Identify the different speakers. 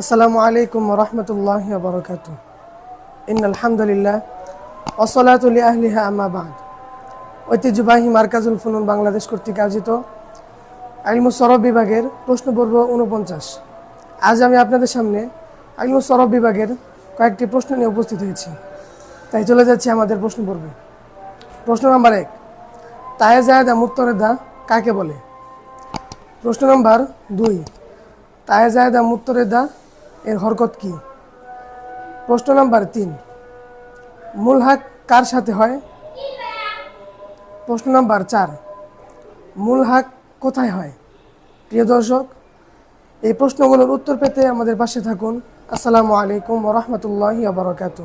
Speaker 1: আসসালামু আলাইকুম রহমতুল্লাহ বরকাত ইন আলহামদুলিল্লাহ অসলাতুলি আহলিহা আম্মা বাদ। ঐতিহ্যবাহী মার্কাজুল ফুনুন বাংলাদেশ কর্তৃক আয়োজিত আইলমু সরব বিভাগের প্রশ্ন পর্ব উনপঞ্চাশ আজ আমি আপনাদের সামনে আইলমু সরব বিভাগের কয়েকটি প্রশ্ন নিয়ে উপস্থিত হয়েছি। তাই চলে যাচ্ছি আমাদের প্রশ্ন পর্বে। প্রশ্ন নাম্বার এক তায়ে জায়দা মুত্তরেদা কাকে বলে? প্রশ্ন নাম্বার দুই তায়ে জায়দা মুত্তরেদা এর হরকত কি? প্রশ্ন নাম্বার তিন। মূল হাক কার সাথে হয়? প্রশ্ন নাম্বার চার। মূল হাক কোথায় হয়? প্রিয় দর্শক, এই প্রশ্নগুলোর উত্তর পেতে আমাদের পাশে থাকুন। আসসালামু আলাইকুম রহমতুল্লাহ আবরকাত